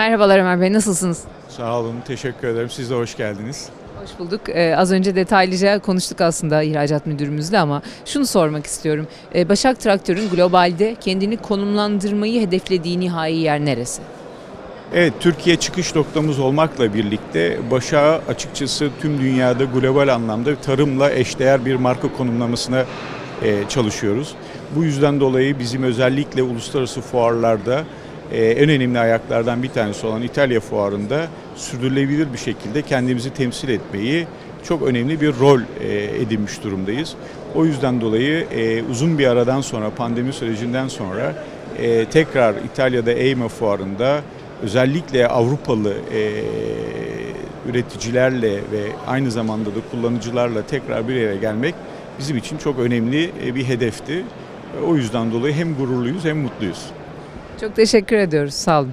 Merhabalar Ömer Bey, nasılsınız? Sağ olun, teşekkür ederim. Siz de hoş geldiniz. Hoş bulduk. Ee, az önce detaylıca konuştuk aslında ihracat müdürümüzle ama şunu sormak istiyorum. Ee, Başak Traktör'ün globalde kendini konumlandırmayı hedeflediği nihai yer neresi? Evet, Türkiye çıkış noktamız olmakla birlikte Başak'a açıkçası tüm dünyada global anlamda tarımla eşdeğer bir marka konumlamasına e, çalışıyoruz. Bu yüzden dolayı bizim özellikle uluslararası fuarlarda e, en önemli ayaklardan bir tanesi olan İtalya fuarında sürdürülebilir bir şekilde kendimizi temsil etmeyi çok önemli bir rol e, edinmiş durumdayız. O yüzden dolayı e, uzun bir aradan sonra pandemi sürecinden sonra e, tekrar İtalya'da EIMA fuarında özellikle Avrupalı e, üreticilerle ve aynı zamanda da kullanıcılarla tekrar bir yere gelmek bizim için çok önemli e, bir hedefti. O yüzden dolayı hem gururluyuz hem mutluyuz. Çok teşekkür ediyoruz. Sağ olun.